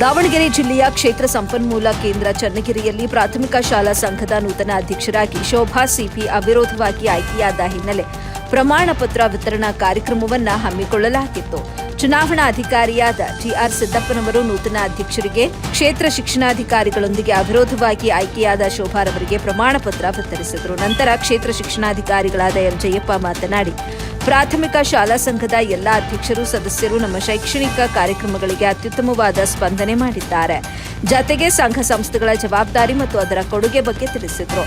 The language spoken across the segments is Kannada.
ದಾವಣಗೆರೆ ಜಿಲ್ಲೆಯ ಕ್ಷೇತ್ರ ಸಂಪನ್ಮೂಲ ಕೇಂದ್ರ ಚನ್ನಗಿರಿಯಲ್ಲಿ ಪ್ರಾಥಮಿಕ ಶಾಲಾ ಸಂಘದ ನೂತನ ಅಧ್ಯಕ್ಷರಾಗಿ ಶೋಭಾ ಸಿಪಿ ಅವಿರೋಧವಾಗಿ ಆಯ್ಕೆಯಾದ ಹಿನ್ನೆಲೆ ಪ್ರಮಾಣ ಪತ್ರ ವಿತರಣಾ ಕಾರ್ಯಕ್ರಮವನ್ನು ಹಮ್ಮಿಕೊಳ್ಳಲಾಗಿತ್ತು. ಚುನಾವಣಾಧಿಕಾರಿಯಾದ ಟಿಆರ್ ಸಿದ್ದಪ್ಪನವರು ನೂತನ ಅಧ್ಯಕ್ಷರಿಗೆ ಕ್ಷೇತ್ರ ಶಿಕ್ಷಣಾಧಿಕಾರಿಗಳೊಂದಿಗೆ ಅವಿರೋಧವಾಗಿ ಆಯ್ಕೆಯಾದ ಶೋಭಾರವರಿಗೆ ಪ್ರಮಾಣ ಪತ್ರ ವಿತರಿಸಿದರು. ನಂತರ ಕ್ಷೇತ್ರ ಶಿಕ್ಷಣಾಧಿಕಾರಿಗಳಾದ ಎಂ. ಜಯಪ್ಪ ಮಾತನಾಡಿ ಪ್ರಾಥಮಿಕ ಶಾಲಾ ಸಂಘದ ಎಲ್ಲ ಅಧ್ಯಕ್ಷರು, ಸದಸ್ಯರು ನಮ್ಮ ಶೈಕ್ಷಣಿಕ ಕಾರ್ಯಕ್ರಮಗಳಿಗೆ ಅತ್ಯುತ್ತಮವಾದ ಸ್ಪಂದನೆ ಮಾಡಿದ್ದಾರೆ. ಜತೆಗೆ ಸಂಘ ಸಂಸ್ಥೆಗಳ ಜವಾಬ್ದಾರಿ ಮತ್ತು ಅದರ ಕೊಡುಗೆ ಬಗ್ಗೆ ತಿಳಿಸಿದರು.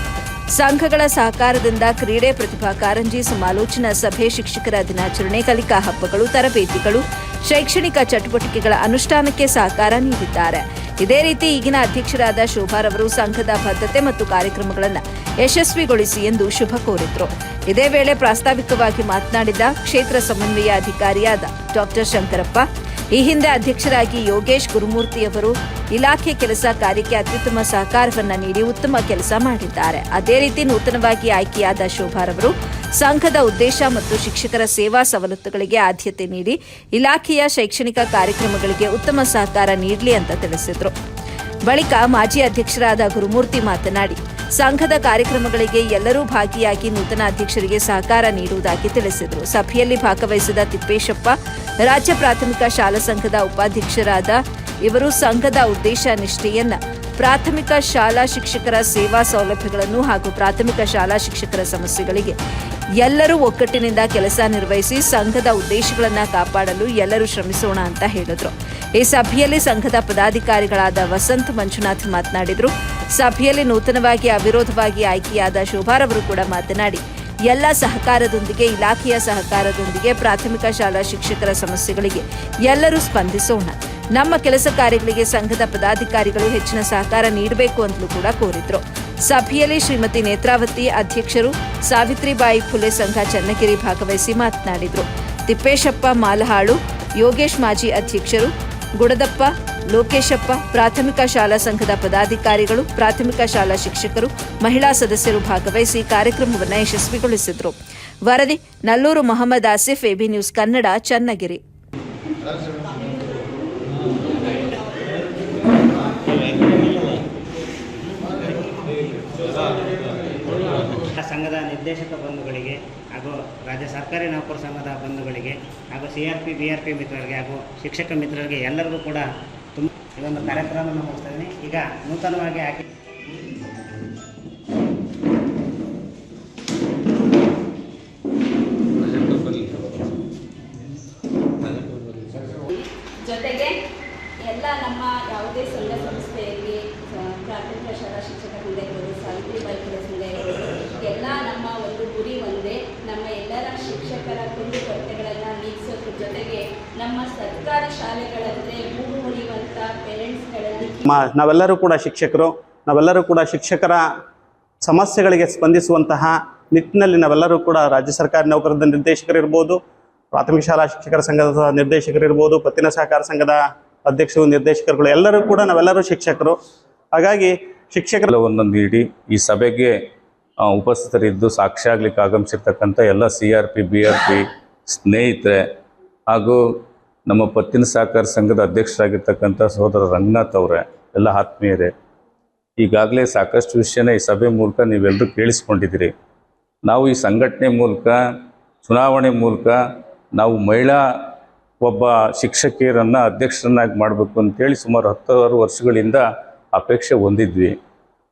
ಸಂಘಗಳ ಸಹಕಾರದಿಂದ ಕ್ರೀಡೆ ಪ್ರತಿಭಾ ಕಾರಂಜಿ, ಸಮಾಲೋಚನಾ ಸಭೆ, ಶಿಕ್ಷಕರ ದಿನಾಚರಣೆ, ಕಲಿಕಾ ಹಬ್ಬಗಳು, ತರಬೇತಿಗಳು, ಶೈಕ್ಷಣಿಕ ಚಟುವಟಿಕೆಗಳ ಅನುಷ್ಠಾನಕ್ಕೆ ಸಹಕಾರ ನೀಡಿದ್ದಾರೆ. ಇದೇ ರೀತಿ ಈಗಿನ ಅಧ್ಯಕ್ಷರಾದ ಶೋಭಾರವರು ಸಂಘದ ಬದ್ಧತೆ ಮತ್ತು ಕಾರ್ಯಕ್ರಮಗಳನ್ನು ಯಶಸ್ವಿಗೊಳಿಸಿ ಎಂದು ಶುಭ ಕೋರಿದ್ರು. ಇದೇ ವೇಳೆ ಪ್ರಾಸ್ತಾವಿಕವಾಗಿ ಮಾತನಾಡಿದ ಕ್ಷೇತ್ರ ಸಮನ್ವಯ ಅಧಿಕಾರಿಯಾದ ಡಾಕ್ಟರ್ ಶಂಕರಪ್ಪ ಈ ಹಿಂದೆ ಅಧ್ಯಕ್ಷರಾಗಿ ಯೋಗೇಶ್ ಗುರುಮೂರ್ತಿಯವರು ಇಲಾಖೆ ಕೆಲಸ ಕಾರ್ಯಕ್ಕೆ ಅತ್ಯುತ್ತಮ ಸಹಕಾರವನ್ನು ನೀಡಿ ಉತ್ತಮ ಕೆಲಸ ಮಾಡಿದ್ದಾರೆ. ಅದೇ ರೀತಿ ನೂತನವಾಗಿ ಆಯ್ಕೆಯಾದ ಶೋಭಾರವರು ಸಂಘದ ಉದ್ದೇಶ ಮತ್ತು ಶಿಕ್ಷಕರ ಸೇವಾ ಸವಲತ್ತುಗಳಿಗೆ ಆದ್ಯತೆ ನೀಡಿ ಇಲಾಖೆಯ ಶೈಕ್ಷಣಿಕ ಕಾರ್ಯಕ್ರಮಗಳಿಗೆ ಉತ್ತಮ ಸಹಕಾರ ನೀಡಲಿ ಅಂತ ತಿಳಿಸಿದರು. ಬಳಿಕ ಮಾಜಿ ಅಧ್ಯಕ್ಷರಾದ ಗುರುಮೂರ್ತಿ ಮಾತನಾಡಿ ಸಂಘದ ಕಾರ್ಯಕ್ರಮಗಳಿಗೆ ಎಲ್ಲರೂ ಭಾಗಿಯಾಗಿ ನೂತನ ಅಧ್ಯಕ್ಷರಿಗೆ ಸಹಕಾರ ನೀಡುವುದಾಗಿ ತಿಳಿಸಿದರು. ಸಭೆಯಲ್ಲಿ ಭಾಗವಹಿಸಿದ ತಿಪ್ಪೇಶಪ್ಪ, ರಾಜ್ಯ ಪ್ರಾಥಮಿಕ ಶಾಲಾ ಸಂಘದ ಉಪಾಧ್ಯಕ್ಷರಾದ ಇವರು ಸಂಘದ ಉದ್ದೇಶ ನಿಷ್ಠೆಯನ್ನ, ಪ್ರಾಥಮಿಕ ಶಾಲಾ ಶಿಕ್ಷಕರ ಸೇವಾ ಸೌಲಭ್ಯಗಳನ್ನು ಹಾಗೂ ಪ್ರಾಥಮಿಕ ಶಾಲಾ ಶಿಕ್ಷಕರ ಸಮಸ್ಯೆಗಳಿಗೆ ಎಲ್ಲರೂ ಒಗ್ಗಟ್ಟಿನಿಂದ ಕೆಲಸ ನಿರ್ವಹಿಸಿ ಸಂಘದ ಉದ್ದೇಶಗಳನ್ನು ಕಾಪಾಡಲು ಎಲ್ಲರೂ ಶ್ರಮಿಸೋಣ ಅಂತ ಹೇಳಿದ್ರು. ಈ ಸಭೆಯಲ್ಲಿ ಸಂಘದ ಪದಾಧಿಕಾರಿಗಳಾದ ವಸಂತ್ ಮಂಜುನಾಥ್ ಮಾತನಾಡಿದರು. ಸಭೆಯಲ್ಲಿ ನೂತನವಾಗಿ ಅವಿರೋಧವಾಗಿ ಆಯ್ಕೆಯಾದ ಶೋಭಾರವರು ಕೂಡ ಮಾತನಾಡಿ, ಎಲ್ಲ ಸಹಕಾರದೊಂದಿಗೆ, ಇಲಾಖೆಯ ಸಹಕಾರದೊಂದಿಗೆ, ಪ್ರಾಥಮಿಕ ಶಾಲಾ ಶಿಕ್ಷಕರ ಸಮಸ್ಯೆಗಳಿಗೆ ಎಲ್ಲರೂ ಸ್ಪಂದಿಸೋಣ. ನಮ್ಮ ಕೆಲಸ ಕಾರ್ಯಗಳಿಗೆ ಸಂಘದ ಪದಾಧಿಕಾರಿಗಳು ಹೆಚ್ಚಿನ ಸಹಕಾರ ನೀಡಬೇಕು ಅಂತಲೂ ಕೂಡ ಕೋರಿದ್ರು. ಸಭೆಯಲ್ಲಿ ಶ್ರೀಮತಿ ನೇತ್ರಾವತಿ ಅಧ್ಯಕ್ಷರು ಸಾವಿತ್ರಿಬಾಯಿ ಫುಲೆ ಸಂಘ ಚನ್ನಗಿರಿ ಭಾಗವಹಿಸಿ ಮಾತನಾಡಿದರು. ತಿಪ್ಪೇಶಪ್ಪ ಮಾಲಹಾಳು, ಯೋಗೇಶ್ ಮಾಜಿ ಅಧ್ಯಕ್ಷರು ಗುಡದಪ್ಪ, ಲೋಕೇಶಪ್ಪ, ಪ್ರಾಥಮಿಕ ಶಾಲಾ ಸಂಘದ ಪದಾಧಿಕಾರಿಗಳು, ಪ್ರಾಥಮಿಕ ಶಾಲಾ ಶಿಕ್ಷಕರು, ಮಹಿಳಾ ಸದಸ್ಯರು ಭಾಗವಹಿಸಿ ಕಾರ್ಯಕ್ರಮವನ್ನು ಯಶಸ್ವಿಗೊಳಿಸಿದರು. ವರದಿ, ನಲ್ಲೂರು ಮೊಹಮ್ಮದ್ ಆಸಿಫ್ ಎಬಿ ನ್ಯೂಸ್ ಕನ್ನಡ, ಚನ್ನಗಿರಿ ಸಂಘದ ನಿರ್ದೇಶಕ ಬಂಧುಗಳಿಗೆ ಹಾಗೂ ರಾಜ್ಯ ಸರ್ಕಾರಿ ನೌಕರ ಸಂಘದ ಬಂಧುಗಳಿಗೆ ಹಾಗೂ C R P B R P ಮಿತ್ರರಿಗೆ ಹಾಗೂ ಶಿಕ್ಷಕ ಮಿತ್ರರಿಗೆ ಎಲ್ಲರಿಗೂ ಕೂಡ ತುಂಬ ಇದೊಂದು ಕಾರ್ಯಕ್ರಮವನ್ನು ಮುಗಿಸ್ತಾ ಈಗ ನೂತನವಾಗಿ ಹಾಕಿ ಜೊತೆಗೆ ಎಲ್ಲ ನಮ್ಮ ಯಾವುದೇ ಸಂಘ ಸಂಸ್ಥೆಯಲ್ಲಿ ಆ, ಪ್ರಾಥಮಿಕ ಶಾಲಾ ಶಿಕ್ಷಕ ಸಂಘ ಇರ್ಬೋದು ಸಾವಿತ್ರಿಬಾಯಿ ಫುಲೆ ಸಂಘ ಇರ್ಬೋದು ಎಲ್ಲ ನಮ್ಮ ಒಂದು ಗುರಿ ಒಂದೇ ನಮ್ಮ ಎಲ್ಲರ ಶಿಕ್ಷಕರ ಕುಂದು ಕೊರತೆಗಳನ್ನು ನೀಗಿಸೋದ್ರ ಜೊತೆಗೆ ನಮ್ಮ ಸರ್ಕಾರಿ ಶಾಲೆಗಳಂತೆ ಮೂಗು ಮುರಿಯುವಂಥ ಪೇರೆಂಟ್ಸ್ಗಳಲ್ಲಿ ನಾವೆಲ್ಲರೂ ಕೂಡ ಶಿಕ್ಷಕರು ನಾವೆಲ್ಲರೂ ಕೂಡ ಶಿಕ್ಷಕರ ಸಮಸ್ಯೆಗಳಿಗೆ ಸ್ಪಂದಿಸುವಂತಹ ನಿಟ್ಟಿನಲ್ಲಿ ನಾವೆಲ್ಲರೂ ಕೂಡ ರಾಜ್ಯ ಸರ್ಕಾರಿ ನೌಕರರ ನಿರ್ದೇಶಕರಿರ್ಬೋದು ಪ್ರಾಥಮಿಕ ಶಾಲಾ ಶಿಕ್ಷಕರ ಸಂಘದ ನಿರ್ದೇಶಕರಿರ್ಬೋದು ಪತ್ತಿನ ಸಹಕಾರ ಸಂಘದ ಅಧ್ಯಕ್ಷರು ನಿರ್ದೇಶಕರುಗಳು ಎಲ್ಲರೂ ಕೂಡ ನಾವೆಲ್ಲರೂ ಶಿಕ್ಷಕರು. ಹಾಗಾಗಿ ಶಿಕ್ಷಕರ ಎಲ್ಲವನ್ನು ನೀಡಿ ಈ ಸಭೆಗೆ ಉಪಸ್ಥಿತರಿದ್ದು ಸಾಕ್ಷಿ ಆಗ್ಲಿಕ್ಕೆ ಆಗಮಿಸಿರ್ತಕ್ಕಂಥ ಎಲ್ಲ C R P B R P ಸ್ನೇಹಿತರೆ ಹಾಗೂ ನಮ್ಮ ಪತ್ತಿನ ಸಹಕಾರ ಸಂಘದ ಅಧ್ಯಕ್ಷರಾಗಿರ್ತಕ್ಕಂಥ ಸಹೋದರ ರಂಗನಾಥ್ ಅವರೇ, ಎಲ್ಲ ಆತ್ಮೀಯರೇ, ಈಗಾಗಲೇ ಸಾಕಷ್ಟು ವಿಷಯನ ಈ ಸಭೆ ಮೂಲಕ ನೀವೆಲ್ಲರೂ ಕೇಳಿಸ್ಕೊಂಡಿದ್ದೀರಿ. ನಾವು ಈ ಸಂಘಟನೆ ಮೂಲಕ, ಚುನಾವಣೆ ಮೂಲಕ ನಾವು ಮಹಿಳಾ ಒಬ್ಬ ಶಿಕ್ಷಕಿಯರನ್ನು ಅಧ್ಯಕ್ಷರನ್ನಾಗಿ ಮಾಡಬೇಕು ಅಂತೇಳಿ ಸುಮಾರು ಹತ್ತಾರು ವರ್ಷಗಳಿಂದ ಅಪೇಕ್ಷೆ ಹೊಂದಿದ್ವಿ.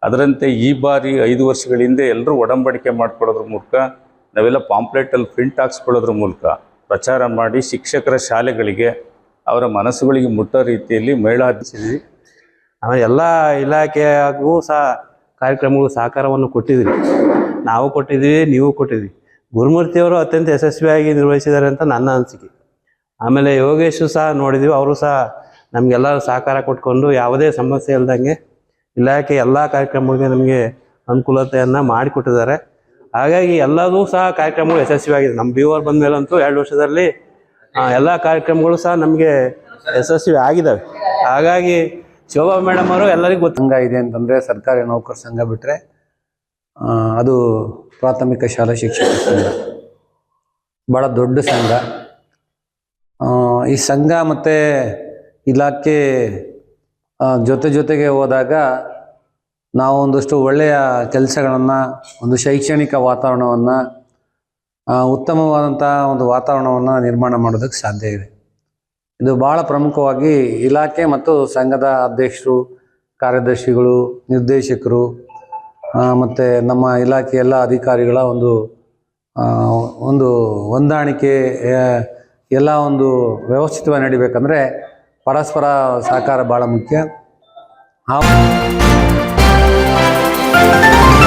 ಅದರಂತೆ ಈ ಬಾರಿ ಐದು ವರ್ಷಗಳಿಂದ ಎಲ್ಲರೂ ಒಡಂಬಡಿಕೆ ಮಾಡಿಕೊಳ್ಳೋದ್ರ ಮೂಲಕ, ನಾವೆಲ್ಲ ಪಾಂಪ್ಲೆಟಲ್ಲಿ ಪ್ರಿಂಟ್ ಹಾಕ್ಸ್ಕೊಳ್ಳೋದ್ರ ಮೂಲಕ ಪ್ರಚಾರ ಮಾಡಿ ಶಿಕ್ಷಕರ ಶಾಲೆಗಳಿಗೆ ಅವರ ಮನಸ್ಸುಗಳಿಗೆ ಮುಟ್ಟೋ ರೀತಿಯಲ್ಲಿ ಅಧ್ಯಕ್ಷ ಆಮೇಲೆ ಎಲ್ಲ ಇಲಾಖೆಯಾಗೂ ಸಹ ಕಾರ್ಯಕ್ರಮಗಳು ಸಹಕಾರವನ್ನು ಕೊಟ್ಟಿದ್ವಿ ನಾವು ಕೊಟ್ಟಿದ್ದೀವಿ ನೀವು ಕೊಟ್ಟಿದ್ವಿ ಗುರುಮೂರ್ತಿಯವರು ಅತ್ಯಂತ ಯಶಸ್ವಿಯಾಗಿ ನಿರ್ವಹಿಸಿದ್ದಾರೆ ಅಂತ ನನ್ನ ಅನಿಸಿಕೆ. ಆಮೇಲೆ ಯೋಗೇಶು ಸಹ ನೋಡಿದ್ವಿ, ಅವರು ಸಹ ನಮಗೆಲ್ಲರೂ ಸಹಕಾರ ಕೊಟ್ಕೊಂಡು ಯಾವುದೇ ಸಮಸ್ಯೆ ಇಲ್ದಂಗೆ ಇಲಾಖೆ ಎಲ್ಲ ಕಾರ್ಯಕ್ರಮಗಳಿಗೆ ನಮಗೆ ಅನುಕೂಲತೆಯನ್ನು ಮಾಡಿಕೊಟ್ಟಿದ್ದಾರೆ. ಹಾಗಾಗಿ ಎಲ್ಲದೂ ಸಹ ಕಾರ್ಯಕ್ರಮಗಳು ಯಶಸ್ವಿಯಾಗಿದೆ ನಮ್ಮ ಬಿ ಓರ್ ಬಂದ ಎರಡು ವರ್ಷದಲ್ಲಿ ಎಲ್ಲ ಕಾರ್ಯಕ್ರಮಗಳು ಸಹ ನಮಗೆ ಯಶಸ್ವಿ ಆಗಿದ್ದಾವೆ ಹಾಗಾಗಿ ಶೋಭಾ ಮೇಡಮ್ ಅವರು ಎಲ್ಲರಿಗೂ ಸಂಘ ಇದೆ ಅಂತಂದರೆ ಸರ್ಕಾರಿ ನೌಕರ ಸಂಘ ಬಿಟ್ಟರೆ ಅದು ಪ್ರಾಥಮಿಕ ಶಾಲಾ ಶಿಕ್ಷಕ ಸಂಘ. ಭಾಳ ದೊಡ್ಡ ಸಂಘ. ಈ ಸಂಘ ಮತ್ತು ಇಲಾಖೆ ಜೊತೆ ಜೊತೆಗೆ ಹೋದಾಗ ನಾವು ಒಂದಷ್ಟು ಒಳ್ಳೆಯ ಕೆಲಸಗಳನ್ನು, ಒಂದು ಶೈಕ್ಷಣಿಕ ವಾತಾವರಣವನ್ನು ಉತ್ತಮವಾದಂಥ ಒಂದು ವಾತಾವರಣವನ್ನು ನಿರ್ಮಾಣ ಮಾಡೋದಕ್ಕೆ ಸಾಧ್ಯ ಇದೆ. ಇದು ಭಾಳ ಪ್ರಮುಖವಾಗಿ ಇಲಾಖೆ ಮತ್ತು ಸಂಘದ ಅಧ್ಯಕ್ಷರು, ಕಾರ್ಯದರ್ಶಿಗಳು, ನಿರ್ದೇಶಕರು ಮತ್ತು ನಮ್ಮ ಇಲಾಖೆ ಎಲ್ಲ ಅಧಿಕಾರಿಗಳ ಒಂದು ಒಂದು ಹೊಂದಾಣಿಕೆ ಎಲ್ಲ ಒಂದು ವ್ಯವಸ್ಥಿತವಾಗಿ ನಡಿಬೇಕಂದ್ರೆ ಪರಸ್ಪರ ಸಹಕಾರ ಭಾಳ ಮುಖ್ಯ. ಆ Thank you.